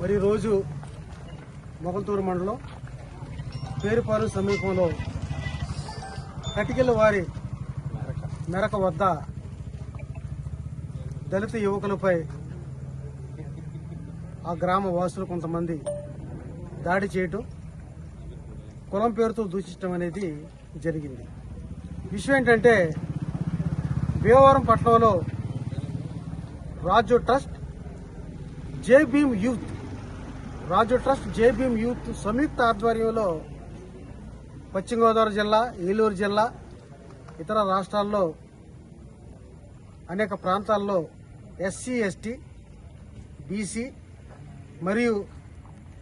మరి రోజు మొగల్తూరు మండలం పేరుపాలు సమీపంలో కటికెళ్ళ వారి మెరక వద్ద దళిత యువకులపై ఆ గ్రామ వాసులు కొంతమంది దాడి చేయటం కులం పేరుతో దూషించడం అనేది జరిగింది. విషయం ఏంటంటే భీమవరం పట్టణంలో Raju trust Jai Bhim youth Raju trust JBM youth సంయుక్త ఆధ్వర్యంలో పశ్చిమ గోదావరి జిల్లా ఏలూరు జిల్లా ఇతర రాష్ట్రాల్లో అనేక ప్రాంతాల్లో ఎస్సీ ఎస్టీ బీసీ మరియు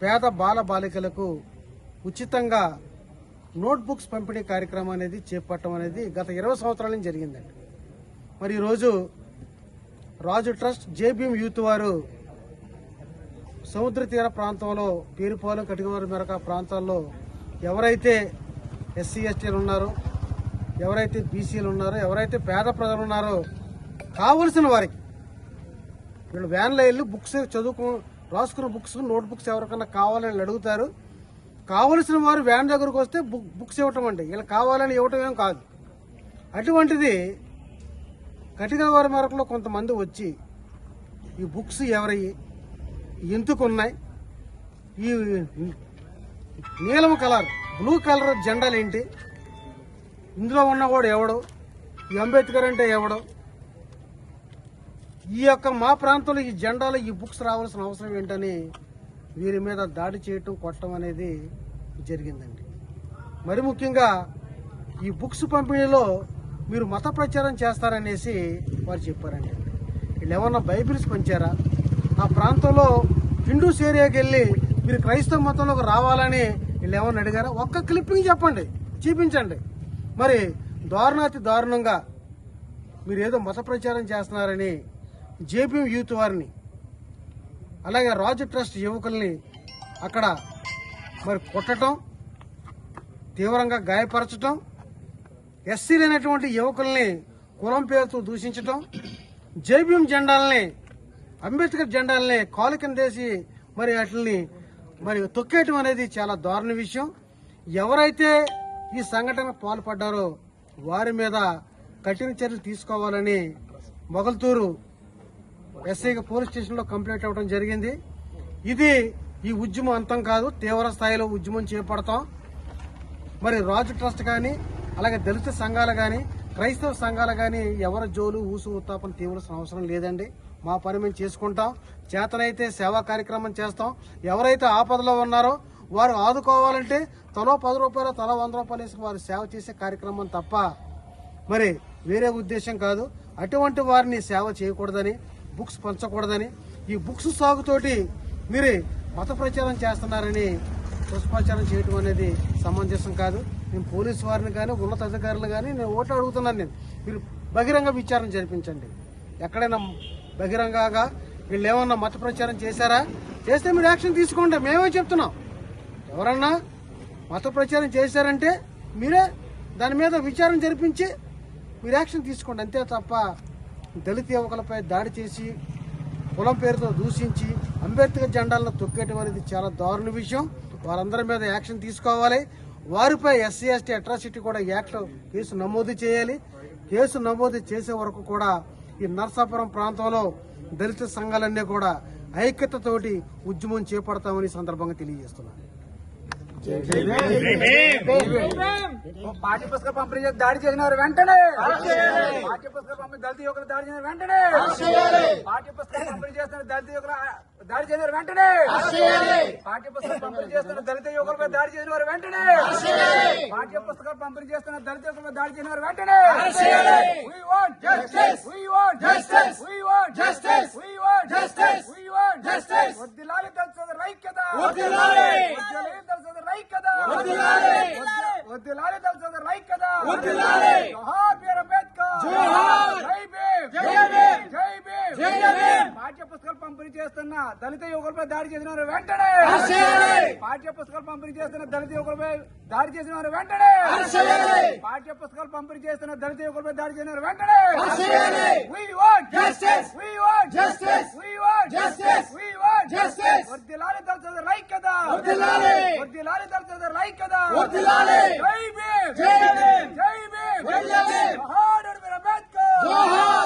పేద బాల బాలికలకు ఉచితంగా నోట్బుక్స్ పంపిణీ కార్యక్రమం అనేది చేపట్టడం అనేది గత ఇరవై సంవత్సరాల నుంచి జరిగిందండి. మరి ఈరోజు రాజు ట్రస్ట్ జేబీఎం యూత్ వారు సముద్ర తీర ప్రాంతంలో పేరుపాలెం కటికవారి మెరక ప్రాంతాల్లో ఎవరైతే ఎస్సీ ఎస్టీలు ఉన్నారో ఎవరైతే బీసీలు ఉన్నారో ఎవరైతే పేద ప్రజలు ఉన్నారో కావలసిన వారికి వీళ్ళు వ్యాన్లో వెళ్ళి బుక్స్ చదువుకు రాసుకున్న బుక్స్ నోట్ బుక్స్ కావాలని అడుగుతారు. కావలసిన వారు వ్యాన్ దగ్గరకు వస్తే బుక్ బుక్స్ ఇవ్వటం అండి. వీళ్ళు కావాలని ఇవ్వటం ఏం కాదు. అటువంటిది కటికవారి మేరకులో కొంతమంది వచ్చి ఈ బుక్స్ ఎవరయ్యి ఎందుకు ఉన్నాయి ఈ నీలం కలర్ బ్లూ కలర్ జెండాలు ఏంటి? ఇందులో ఉన్నవాడు ఎవడు? ఈ అంబేద్కర్ అంటే ఎవడు? ఈ యొక్క మా ప్రాంతంలో ఈ జెండాలు ఈ బుక్స్ రావాల్సిన అవసరం ఏంటని వీరి మీద దాడి చేయటం కొట్టడం అనేది జరిగిందండి. మరి ముఖ్యంగా ఈ బుక్స్ పంపిణీలో మీరు మత ప్రచారం చేస్తారనేసి వారు చెప్పారండి. వీళ్ళు ఏమన్నా బైబిల్స్ పంచారా? ఆ ప్రాంతంలో హిందూస్ ఏరియాకి వెళ్ళి మీరు క్రైస్తవ మతంలోకి రావాలని వీళ్ళు ఏమని అడిగారా? ఒక్క క్లిప్పింగ్ చెప్పండి చూపించండి. మరి దారుణాతి దారుణంగా మీరు ఏదో మత ప్రచారం చేస్తున్నారని జేపీ యూత్ వారిని అలాగే రాజు ట్రస్ట్ యువకుల్ని అక్కడ మరి కొట్టడం తీవ్రంగా గాయపరచటం ఎస్సీలైనటువంటి యువకుల్ని కులం పేరుతో దూషించటం జేబీఎం జెండాలని అంబేద్కర్ జెండాలని కాలు కిందేసి మరి వాటిని మరి తొక్కేయటం అనేది చాలా దారుణ విషయం. ఎవరైతే ఈ సంఘటన పాల్పడ్డారో వారి మీద కఠిన చర్యలు తీసుకోవాలని మొగల్తూరు ఎస్ఐకి పోలీస్ స్టేషన్లో కంప్లైంట్ అవ్వడం జరిగింది. ఇది ఈ ఉద్యమం అంతం కాదు తీవ్ర స్థాయిలో ఉద్యమం చేపడతాం. మరి రాజు ట్రస్ట్ కానీ అలాగే దళిత సంఘాలు కానీ క్రైస్తవ సంఘాలు కానీ ఎవరి జోలు ఊసు ఉత్తాపన తీవ్రసిన అవసరం లేదండి. మా పని మేము చేసుకుంటాం. చేతనైతే సేవా కార్యక్రమం చేస్తాం. ఎవరైతే ఆపదలో ఉన్నారో వారు ఆదుకోవాలంటే తలో పది రూపాయలు తలో వంద రూపాయలు వేసి వారు సేవ చేసే కార్యక్రమం తప్ప మరి వేరే ఉద్దేశం కాదు. అటువంటి వారిని సేవ చేయకూడదని బుక్స్ పంచకూడదని ఈ బుక్స్ సాగుతోటి మీరు మత ప్రచారం చేస్తున్నారని దుష్ప్రచారం చేయటం అనేది సమంజసం కాదు. నేను పోలీసు వారిని కానీ ఉన్నత అధికారులు కానీ నేను ఓట్లు అడుగుతున్నాను నేను. మీరు బహిరంగ విచారణ జరిపించండి. ఎక్కడైనా బహిరంగంగా వీళ్ళు ఏమన్నా మత ప్రచారం చేశారా? చేస్తే మీరు యాక్షన్ తీసుకోండి. మేమే చెప్తున్నాం. ఎవరన్నా మత ప్రచారం చేశారంటే మీరే దాని మీద విచారణ జరిపించి మీరు యాక్షన్ తీసుకోండి. అంతే తప్ప దళిత యువకులపై దాడి చేసి కులం పేరుతో దూషించి అంబేద్కర్ జెండాలను తొక్కేయటం అనేది చాలా దారుణ విషయం. వారందరి మీద యాక్షన్ తీసుకోవాలి. వారిపై ఎస్సీ ఎస్టీ అట్రాసిటీ కూడా యాక్ట్ కేసు నమోదు చేయాలి. కేసు నమోదు చేసే వరకు కూడా ఈ నర్సాపురం ప్రాంతంలో దళిత సంఘాలన్నీ కూడా ఐక్యతతోటి ఉద్యమం చేపడతామని సందర్భంగా తెలియజేస్తున్నాను. పాఠ్య పుస్తక పంపిణీ చేసి దాడి చేసిన వారు వెంటనే పాఠ్య పుస్తక పంపిణీ దళిత యువకులు దాడి చేసిన వెంటనే. పాఠ్య పుస్తక పంపిణీ చేస్తున్న దళిత యువకుల దాడి చేసిన వెంటనే పాఠ్య పుస్తక పంపిణీ చేస్తున్న దళిత యువకులపై దాడి చేసిన వారు వెంటనే పాఠ్య పుస్తకాలు పంపిణీ చేస్తున్న దళిత యువకులపై దాడి చేసిన వారు వెంటనే We want justice. We want justice. We want justice. We want justice. We want justice. వద్దిలాలి దళిత సోదరుల ఐక్యత. వద్దిలాలి సోదరుల ఐక్యత. జోహార్ బీర్ అంబేద్కర్. జై భీమ్. జై భీమ్. పాఠ్య పుస్తకాలు పంపిణీ చేస్తున్న దళిత యువకులపై దాడి చేసిన వారు వెంటనే! పాఠ్య పుస్తకాలు పంపిణీ చేస్తున్న దళిత యువకులపై దాడి చేసిన వారు వెంటనే! పాఠ్య పుస్తకాలు పంపిణీ చేస్తున్న దళిత యువకులపై దాడి చేసిన వారు వెంటనే! వర్దిలాలి వర్ధిల్లాలి. జై భీమ్! జై భీమ్. జై భీమ్! జై భీమ్. జోహార్! డాక్టర్